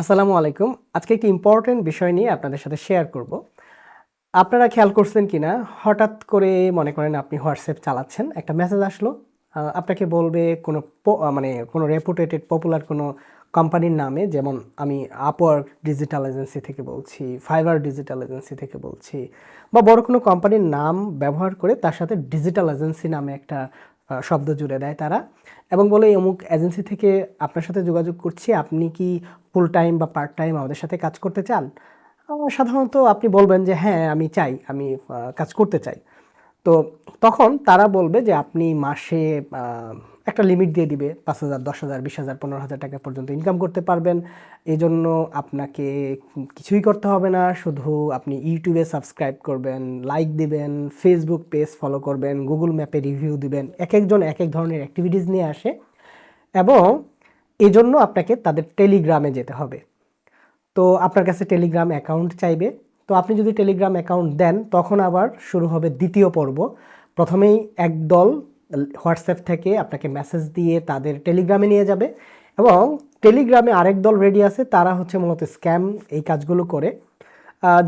আসসালামু আলাইকুম। আজকে একটি ইম্পর্টেন্ট বিষয় নিয়ে আপনাদের সাথে শেয়ার করব। আপনারা খেয়াল করছেন কি না হঠাৎ করে মনে করেন আপনি হোয়াটসঅ্যাপ চালাচ্ছেন, একটা মেসেজ আসলো। আপনাকে বলবে কোনো মানে কোনো রেপুটেটেড পপুলার কোনো কোম্পানির নামে, যেমন আমি আপওয়ার্ক ডিজিটাল এজেন্সি থেকে বলছি ফাইবার ডিজিটাল এজেন্সি থেকে বলছি, বা বড় কোনো কোম্পানির নাম ব্যবহার করে তার সাথে ডিজিটাল এজেন্সি নামে একটা শব্দ জুড়ে দেয় তারা এবং বলে, এই অমুক এজেন্সি থেকে আপনার সাথে যোগাযোগ করছি। আপনি কি ফুল টাইম বা পার্ট টাইম আমাদের সাথে কাজ করতে চান? সাধারণত আপনি বলবেন যে হ্যাঁ আমি চাই। আমি কাজ করতে চাই। তো তখন তারা বলবে যে, আপনি মাসে একটা লিমিট দিয়ে দিবে পাঁচ হাজার, দশ হাজার, বিশ হাজার, পনেরো হাজার টাকা পর্যন্ত ইনকাম করতে পারবেন। এই জন্য আপনাকে কিছুই করতে হবে না, শুধু আপনি ইউটিউবে সাবস্ক্রাইব করবেন লাইক দিবেন ফেসবুক পেজ ফলো করবেন গুগল ম্যাপে রিভিউ দিবেন, এক একজন এক এক ধরনের অ্যাক্টিভিটিস নিয়ে আসে। এবং এই জন্য আপনাকে তাদের টেলিগ্রামে যেতে হবে। তো আপনার কাছে টেলিগ্রাম অ্যাকাউন্ট চাইবে। তো আপনি যদি টেলিগ্রাম অ্যাকাউন্ট দেন, তখন আবার শুরু হবে দ্বিতীয় পর্ব। প্রথমেই একদল হোয়াটসঅ্যাপ থেকে আপনাকে মেসেজ দিয়ে তাদের টেলিগ্রামে নিয়ে যাবে এবং টেলিগ্রামে আরেক দল রেডি আছে, তারা হচ্ছে মূলত স্ক্যাম এই কাজগুলো করে।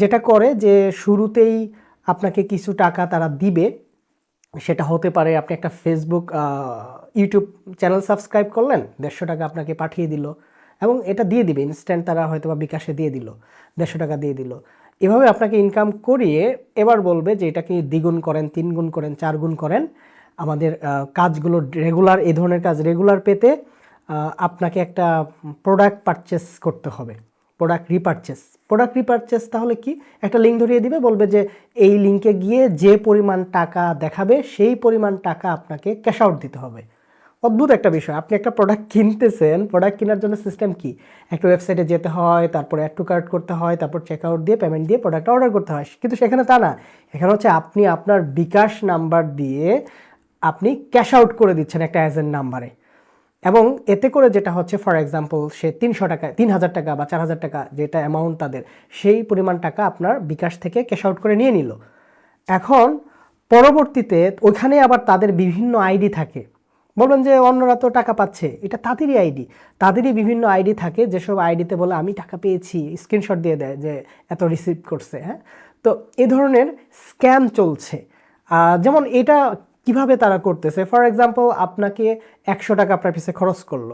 যেটা করে যে শুরুতেই আপনাকে কিছু টাকা তারা দিবে, সেটা হতে পারে আপনি একটা ফেসবুক ইউটিউব চ্যানেল সাবস্ক্রাইব করলেন, দেড়শো টাকা আপনাকে পাঠিয়ে দিল এবং এটা দিয়ে দিবে ইনস্ট্যান্ট তারা হয়তো বা বিকাশে দিয়ে দিল, দেড়শো টাকা দিয়ে দিল। এভাবে আপনাকে ইনকাম করিয়ে এবার বলবে যে এটাকে দ্বিগুণ করেন তিন গুণ করেন চার গুণ করেন আমাদের কাজগুলো রেগুলার এই ধরনের কাজ রেগুলার পেতে আপনাকে একটা প্রোডাক্ট পারচেস করতে হবে। প্রোডাক্ট রিপারচেস প্রোডাক্ট রিপারচেস তাহলে কি? একটা লিঙ্ক ধরিয়ে দিবে, বলবে যে এই লিঙ্কে গিয়ে যে পরিমাণ টাকা দেখাবে, সেই পরিমাণ টাকা আপনাকে ক্যাশ আউট দিতে হবে। অদ্ভুত একটা বিষয়। আপনি একটা প্রোডাক্ট কিনতেছেন প্রোডাক্ট কেনার জন্য সিস্টেম কি? একটা ওয়েবসাইটে যেতে হয়, তারপরে অ্যাড টু কার্ট করতে হয়, তারপর চেক আউট দিয়ে পেমেন্ট দিয়ে প্রোডাক্ট অর্ডার করতে হয়। কিন্তু সেখানে তা না। এখানে হচ্ছে আপনি আপনার বিকাশ নাম্বার দিয়ে আপনি ক্যাশ আউট করে দিচ্ছেন একটা অ্যাজেন্ট নাম্বারে এবং এতে করে যেটা হচ্ছে ফর এক্সাম্পল সে তিনশো টাকা তিন হাজার টাকা বা চার হাজার টাকা যেটা অ্যামাউন্ট তাদের, সেই পরিমাণ টাকা আপনার বিকাশ থেকে ক্যাশ আউট করে নিয়ে নিল। এখন পরবর্তীতে ওইখানে আবার তাদের বিভিন্ন আইডি থাকে। বলবেন যে অন্যরা তো টাকা পাচ্ছে, এটা তাদেরই আইডি তাদেরই বিভিন্ন আইডি থাকে, যেসব আইডিতে বলে, আমি টাকা পেয়েছি স্ক্রিনশট দিয়ে দেয় যে এত রিসিভ করছে হ্যাঁ? তো এ ধরনের স্ক্যাম চলছে। যেমন এটা কীভাবে তারা করতেছে? ফর এক্সাম্পল আপনাকে একশো টাকা আপনার পিছে খরচ করল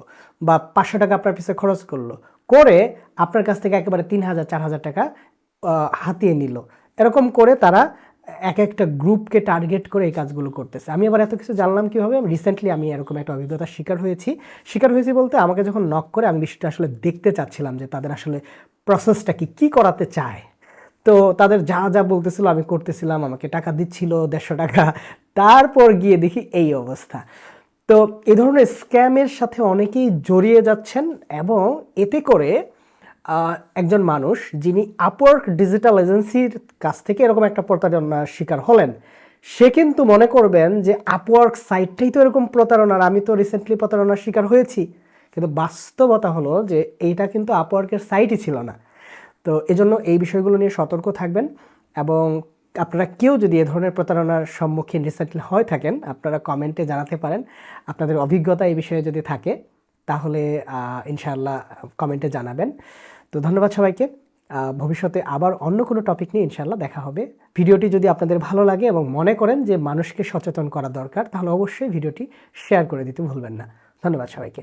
বা পাঁচশো টাকা আপনার পিছে খরচ করল। করে আপনার কাছ থেকে একেবারে তিন হাজার, চার হাজার টাকা হাতিয়ে নিল। এরকম করে তারা এক একটা গ্রুপকে টার্গেট করে এই কাজগুলো করতেছে। আমি আবার এত কিছু জানলাম কীভাবে? রিসেন্টলি আমি এরকম একটা অভিজ্ঞতার শিকার হয়েছি। শিকার হয়েছি বলতে আমাকে যখন নক করে আমি বিষয়টা আসলে দেখতে চাচ্ছিলাম যে তাদের আসলে প্রসেসটা কি, কী করাতে চায়। তো তাদের যা যা বলতেছিল আমি করতেছিলাম, আমাকে টাকা দিচ্ছিল দেড়শো টাকা। তারপর গিয়ে দেখি এই অবস্থা। তো এই ধরনের স্ক্যামের সাথে অনেকেই জড়িয়ে যাচ্ছেন এবং এতে করে একজন মানুষ যিনি আপওয়ার্ক ডিজিটাল এজেন্সির কাছ থেকে এরকম একটা প্রতারণার শিকার হলেন, সে কিন্তু মনে করবেন যে আপওয়ার্ক সাইটটাই তো এরকম প্রতারণার, আমি তো রিসেন্টলি প্রতারণার শিকার হয়েছি। কিন্তু বাস্তবতা হলো যে এইটা কিন্তু আপওয়ার্কের সাইটই ছিল না। তো এজন্য এই বিষয়গুলো নিয়ে সতর্ক থাকবেন এবং আপনারা কেউ যদি এ ধরনের প্রতারণার সম্মুখীন রিসেন্টলি হয়ে থাকেন, আপনারা কমেন্টে জানাতে পারেন। আপনাদের অভিজ্ঞতা এই বিষয়ে যদি থাকে, তাহলে ইনশাআল্লাহ কমেন্টে জানাবেন। তো ধন্যবাদ সবাইকে। ভবিষ্যতে আবার অন্য কোনো টপিক নিয়ে ইনশাআল্লাহ দেখা হবে। ভিডিওটি যদি আপনাদের ভালো লাগে এবং মনে করেন যে মানুষকে সচেতন করা দরকার, তাহলে অবশ্যই ভিডিওটি শেয়ার করে দিতে ভুলবেন না। ধন্যবাদ সবাইকে।